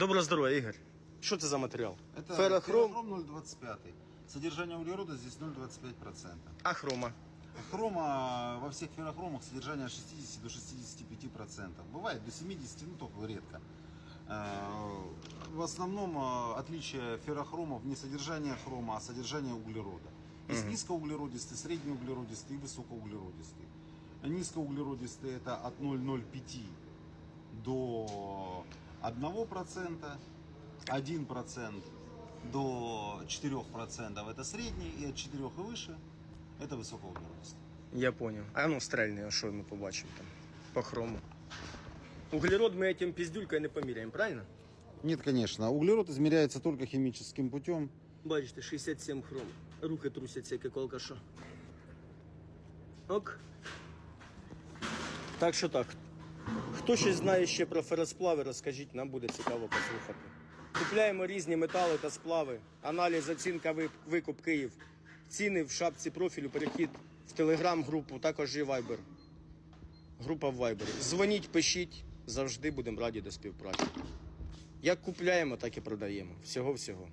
Доброго здоров'я, Ігор. Що це за матеріал? Это Ферохром, феррохром 0,25. Содержание углерода здесь 0,25%. а хрома. Хрома во всех феррохромах содержание от 60 до 65%. Бывает до 70, ну только редко. Э, В основном э, отличие феррохромов не содержание хрома, а содержание углерода. Есть низкоуглеродистый, среднеуглеродистый и высокоуглеродистый. Низкоуглеродистый это от 0,05 до 1%, 1% до 4% это средний, и от 4 и выше это высокоуглеродистый. Я понял. А ну стрельний, а що ми побачимо там по хрому. Углерод ми этим піздюлькою не поміряємо, правильно? Нет, конечно. Углерод измеряется только химическим путем. Бачите, 67 хром. Руки трусяться, як алкаша. Ок. Так що так. Хто щось знає ще про феросплави, розкажіть, нам буде цікаво послухати. Купляємо різні метали та сплави. Аналіз, оцінка, викуп Київ. Ціни в шапці профілю, перехід в телеграм-групу, також і Viber. Група в Viber. Дзвоніть, пишіть, завжди будемо раді до співпраці. Як купляємо, так і продаємо. Всього-всього.